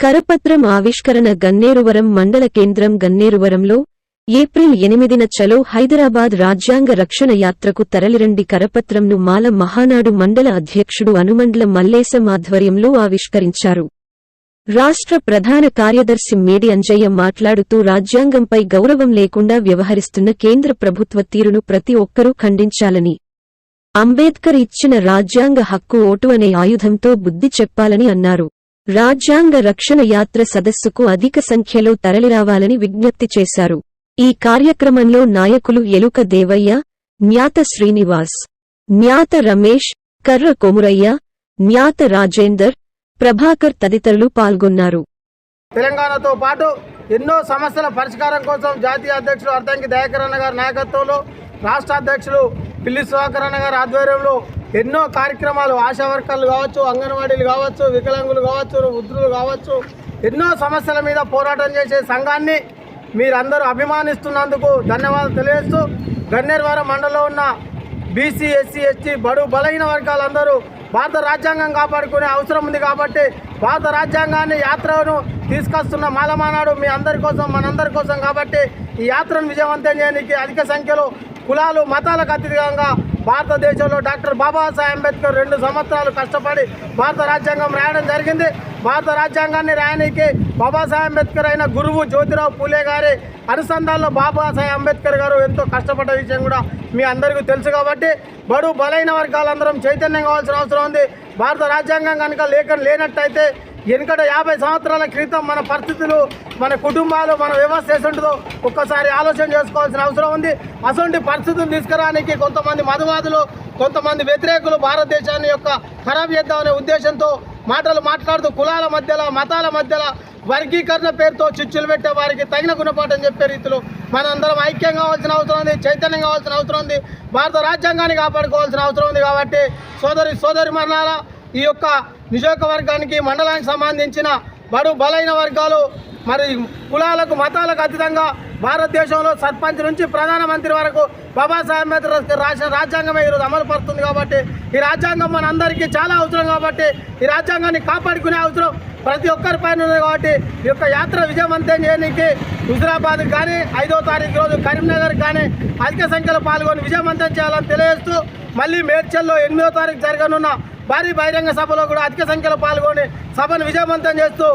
కరపత్రం ఆవిష్కరణ గన్నేరువరం మండల కేంద్రం గన్నేరువరంలో ఏప్రిల్ ఎనిమిదిన చలో హైదరాబాద్ రాజ్యాంగ రక్షణ యాత్రకు తరలిరండి కరపత్రంను మాల మహానాడు మండల అధ్యక్షుడు అనుమండల మల్లేశం ఆధ్వర్యంలో ఆవిష్కరించారు. రాష్ట్ర ప్రధాన కార్యదర్శి మేడి అంజయ్య మాట్లాడుతూ రాజ్యాంగంపై గౌరవం లేకుండా వ్యవహరిస్తున్న కేంద్ర ప్రభుత్వ తీరును ప్రతి ఒక్కరూ ఖండించాలని అంబేద్కర్ ఇచ్చిన రాజ్యాంగ హక్కు ఓటు అనే ఆయుధంతో బుద్ధి చెప్పాలని అన్నారు. రాజ్యాంగ రక్షణ యాత్ర సదస్సుకు అధిక సంఖ్యలో తరలిరావాలని విజ్ఞప్తి చేశారు. ఈ కార్యక్రమంలో నాయకులు ఎలుక దేవయ్య న్యాత శ్రీనివాస్ న్యాత రమేష్ కర్ర కొమురయ్య న్యాత రాజేందర్ ప్రభాకర్ తదితరులు పాల్గొన్నారు. తెలంగాణతో పాటు ఎన్నో సమస్యల పరిష్కారం కోసం జాతీయ అధ్యక్షులు అర్ధంకి దయాకరణ గారి నాయకత్వంలో రాష్ట్ర అధ్యక్షులు పిల్లి సుధాకర్ గారి ఆధ్వర్యంలో ఎన్నో కార్యక్రమాలు ఆశా వర్కర్లు కావచ్చు అంగన్వాడీలు కావచ్చు వికలాంగులు కావచ్చు వృద్ధులు కావచ్చు ఎన్నో సమస్యల మీద పోరాటం చేసే సంఘాన్ని మీరందరూ అభిమానిస్తున్నందుకు ధన్యవాదాలు తెలియజేస్తూ గన్నేరువారం మండలంలో ఉన్న బీసీ ఎస్సీ ఎస్టీ బడు బలహీన వర్గాలందరూ భారత రాజ్యాంగం కాపాడుకునే అవసరం ఉంది కాబట్టి భారత రాజ్యాంగాన్ని యాత్రను తీసుకొస్తున్న మాలమానాడు మీ అందరి కోసం మనందరి కోసం కాబట్టి ఈ యాత్రను విజయవంతం చేయడానికి అధిక సంఖ్యలో కులాలు మతాలకు అతీతంగా భారతదేశంలో డాక్టర్ బాబాసాహెబ్ అంబేద్కర్ రెండు సంవత్సరాలు కష్టపడి భారత రాజ్యాంగం రాయడం జరిగింది. భారత రాజ్యాంగాన్ని రాయడానికి బాబాసాహెబ్ అంబేద్కర్ అయిన గురువు జ్యోతిరావు పూలే గారి అనుసంధానంలో బాబాసాహెబ్ అంబేద్కర్ గారు ఎంతో కష్టపడ్డ విషయం కూడా మీ అందరికీ తెలుసు కాబట్టి బడు బలైన వర్గాలందరం చైతన్యం కావాల్సిన అవసరం ఉంది. భారత రాజ్యాంగం కనుక లేక లేనట్టయితే వెనుకట యాభై సంవత్సరాల క్రితం మన పరిస్థితులు మన కుటుంబాలు మన వ్యవస్థ ఎసుంటుందో ఒక్కసారి ఆలోచన చేసుకోవాల్సిన అవసరం ఉంది. అటువంటి పరిస్థితులు తీసుకురానికి కొంతమంది మధువాదులు కొంతమంది వ్యతిరేకులు భారతదేశాన్ని యొక్క ఖరాబ్ చేద్దామనే ఉద్దేశంతో మాటలు మాట్లాడుతూ కులాల మధ్యలో మతాల మధ్యలో వర్గీకరణ పేరుతో చిచ్చులు పెట్టే వారికి తగిన గుణపాఠం చెప్పే రీతిలో మనందరం ఐక్యం కావాల్సిన అవసరం ఉంది చైతన్యం కావాల్సిన అవసరం ఉంది భారత రాజ్యాంగాన్ని కాపాడుకోవాల్సిన అవసరం ఉంది కాబట్టి సోదరి సోదరి మరణాల ఈ యొక్క నియోజకవర్గానికి మండలానికి సంబంధించిన బడు బలైన వర్గాలు మరి కులాలకు మతాలకు అతీతంగా భారతదేశంలో సర్పంచ్ నుంచి ప్రధానమంత్రి వరకు బాబాసాహెబ్ అంబేద్కర్ రాసిన రాజ్యాంగమే ఈరోజు అమలు పడుతుంది కాబట్టి ఈ రాజ్యాంగం మన అందరికీ చాలా అవసరం కాబట్టి ఈ రాజ్యాంగాన్ని కాపాడుకునే అవసరం ప్రతి ఒక్కరి పైన ఉంది కాబట్టి ఈ యొక్క యాత్ర విజయవంతం చేయడానికి హుజరాబాద్ కానీ ఐదో తారీఖు రోజు కరీంనగర్ కానీ అధిక సంఖ్యలో పాల్గొని విజయవంతం చేయాలని తెలియజేస్తూ మళ్ళీ మేడ్చల్లో ఎనిమిదో తారీఖు జరగనున్న భారీ బహిరంగ సభలో కూడా అధిక సంఖ్యలో పాల్గొని సభను విజయవంతం చేస్తూ